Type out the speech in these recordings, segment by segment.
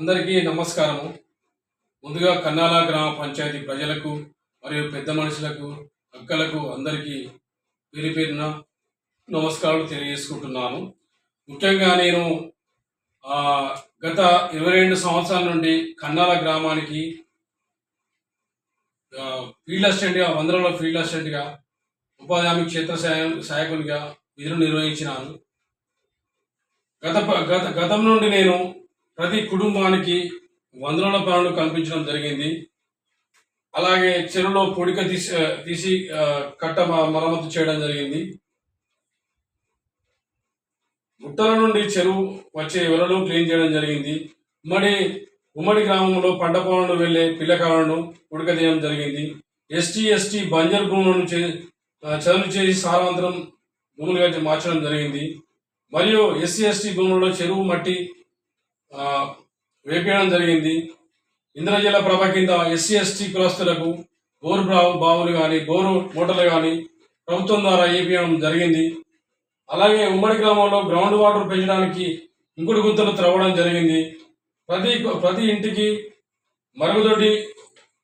అందరికీ నమస్కారము. ముందుగా కన్నాల గ్రామ పంచాయతీ ప్రజలకు మరియు పెద్ద మనుషులకు అక్కలకు అందరికీ పేరు పేరున నమస్కారాలు తెలియజేసుకుంటున్నాను. ముఖ్యంగా నేను గత ఇరవై రెండు సంవత్సరాల నుండి కన్నాల గ్రామానికి ఫీల్డ్ అసిస్టెంట్గా వందలలో ఫీల్డ్ అసిస్టెంట్గా ఉపాధి హామీ క్షేత్ర సహాయకునిగా విధులు నిర్వహించినాను. గత గత గతం నుండి నేను ప్రతి కుటుంబానికి వందల పనులు కల్పించడం జరిగింది. అలాగే చెరువులో పొడిక తీసి తీసి కట్ట మ- మరమ్మతు చేయడం జరిగింది. గుట్టల నుండి చెరువు వచ్చే వలలు క్లీన్ చేయడం జరిగింది. ఉమ్మడి ఉమ్మడి గ్రామంలో పంట పొలంలో వెళ్ళే పిల్లకాలను ఉడక తీయడం జరిగింది. ఎస్టీ ఎస్టీ బంజర్ భూములను చే చేసి సారవంతరం భూములుగా మార్చడం జరిగింది. మరియు ఎస్సీ ఎస్టీ భూములలో చెరువు మట్టి వేపేయడం జరిగింది. ఇంద్రజల ప్రభ కింద ఎస్సీ ఎస్టీ కులస్తులకు బోరు బావులు కానీ బోరు మోటార్లు కానీ ప్రభుత్వం ద్వారా వేపించడం జరిగింది. అలాగే ఉమ్మడి గ్రామంలో గ్రౌండ్ వాటర్ పెంచడానికి ఇంకుడు గుంతలు త్రవ్వడం జరిగింది. ప్రతి ప్రతి ఇంటికి మరుగుదొడ్డి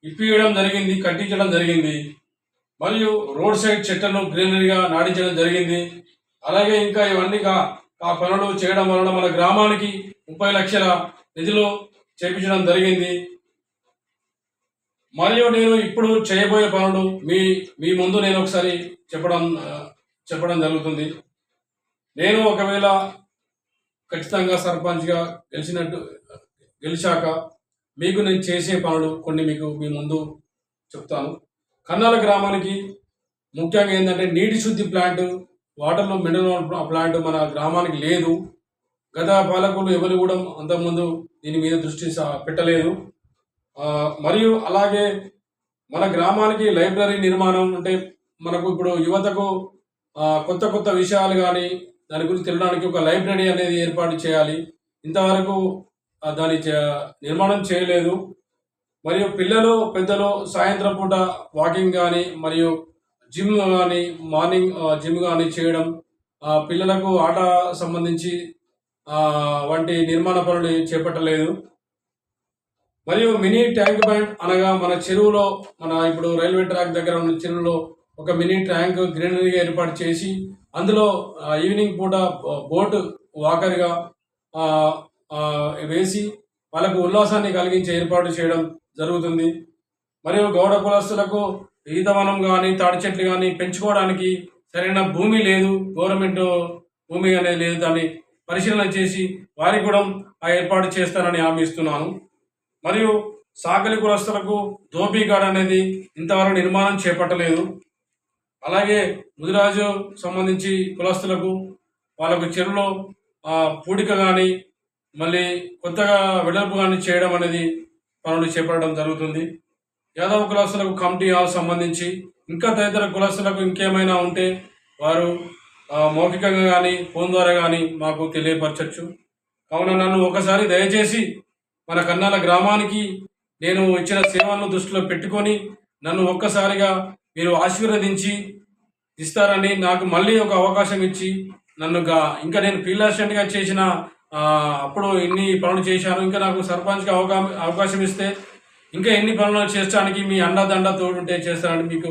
ఇప్పియడం జరిగింది కట్టించడం జరిగింది. మరియు రోడ్ సైడ్ చెట్లను గ్రీనరీగా నాటించడం జరిగింది. అలాగే ఇంకా ఇవన్నీ ఆ పనులు చేయడం వలన మన గ్రామానికి ముప్పై లక్షల నిధులు చేపించడం జరిగింది. మరియు నేను ఇప్పుడు చేయబోయే పనులు మీ మీ ముందు నేను ఒకసారి చెప్పడం చెప్పడం జరుగుతుంది. నేను ఒకవేళ ఖచ్చితంగా సర్పంచ్గా గెలిచినట్టు గెలిచాక మీకు నేను చేసే పనులు కొన్ని మీకు మీ ముందు చెప్తాను. కన్నాల గ్రామానికి ముఖ్యంగా ఏంటంటే నీటి శుద్ధి ప్లాంట్ వాటర్లో మినరల్ ప్లాంట్ మన గ్రామానికి లేదు. గత పాలకులు ఎవరు కూడా అంతకుముందు దీని మీద దృష్టి సా- పెట్టలేదు. మరియు అలాగే మన గ్రామానికి లైబ్రరీ నిర్మాణం అంటే మనకు ఇప్పుడు యువతకు కొత్త కొత్త విషయాలు కానీ దాని గురించి తెలియడానికి ఒక లైబ్రరీ అనేది ఏర్పాటు చేయాలి. ఇంతవరకు దాని నిర్మాణం చేయలేదు. మరియు పిల్లలు పెద్దలు సాయంత్రం పూట వాకింగ్ కానీ మరియు జిమ్ కానీ మార్నింగ్ జిమ్ కానీ చేయడం పిల్లలకు ఆట సంబంధించి వంటి నిర్మాణ పనులు చేపట్టలేదు. మరియు మినీ ట్యాంక్ బ్యాండ్ అనగా మన చెరువులో మన ఇప్పుడు రైల్వే ట్రాక్ దగ్గర ఉన్న చెరువులో ఒక మినీ ట్యాంక్ గ్రీనరీగా ఏర్పాటు చేసి అందులో ఈవినింగ్ పూట బోటు వాకర్గా వేసి వాళ్ళకు ఉల్లాసాన్ని కలిగించే ఏర్పాటు చేయడం జరుగుతుంది. మరియు గౌడ కులస్తులకు ఈతవనం కానీ తాడి చెట్లు కానీ పెంచుకోవడానికి సరైన భూమి లేదు. గవర్నమెంట్ భూమి అనేది లేదు దాన్ని పరిశీలన చేసి వారికి కూడా ఆ ఏర్పాటు చేస్తానని హామీ ఇస్తున్నాను. మరియు సాకలి కులస్తులకు దోపిగాడ్ అనేది ఇంతవరకు నిర్మాణం చేపట్టలేదు. అలాగే ముదిరాజు సంబంధించి కులస్తులకు వాళ్ళకు చెరువులో పూడిక కానీ మళ్ళీ కొత్తగా వెడల్పు కానీ చేయడం అనేది పనులు చేపట్టడం జరుగుతుంది. యాదవ కులాసులకు కమిటీ హాల్ సంబంధించి ఇంకా తదితర కులాసులకు ఇంకేమైనా ఉంటే వారు మౌఖికంగా కానీ ఫోన్ ద్వారా కానీ మాకు తెలియపరచచ్చు. కావున నన్ను ఒకసారి దయచేసి మన కన్నాల గ్రామానికి నేను ఇచ్చిన సేవలను దృష్టిలో పెట్టుకొని నన్ను ఒక్కసారిగా మీరు ఆశీర్వదించి ఇస్తారని నాకు మళ్ళీ ఒక అవకాశం ఇచ్చి నన్ను ఇంకా నేను ఫీల్డ్ చేసిన అప్పుడు ఎన్ని పనులు చేశాను. ఇంకా నాకు సర్పంచ్గా అవకా అవకాశం ఇస్తే ఇంకా ఎన్ని పనులు చేసడానికి మీ అండదండ తోడుంటే చేస్తానని మీకు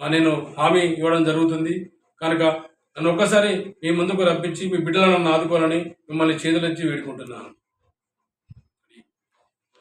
నేను హామీ ఇవ్వడం జరుగుతుంది. కనుక నన్ను ఒక్కసారి మీ ముందుకు రప్పించి మీ బిడ్డలను నన్ను ఆదుకోవాలని మిమ్మల్ని చేతులెత్తి వేడుకుంటున్నాను.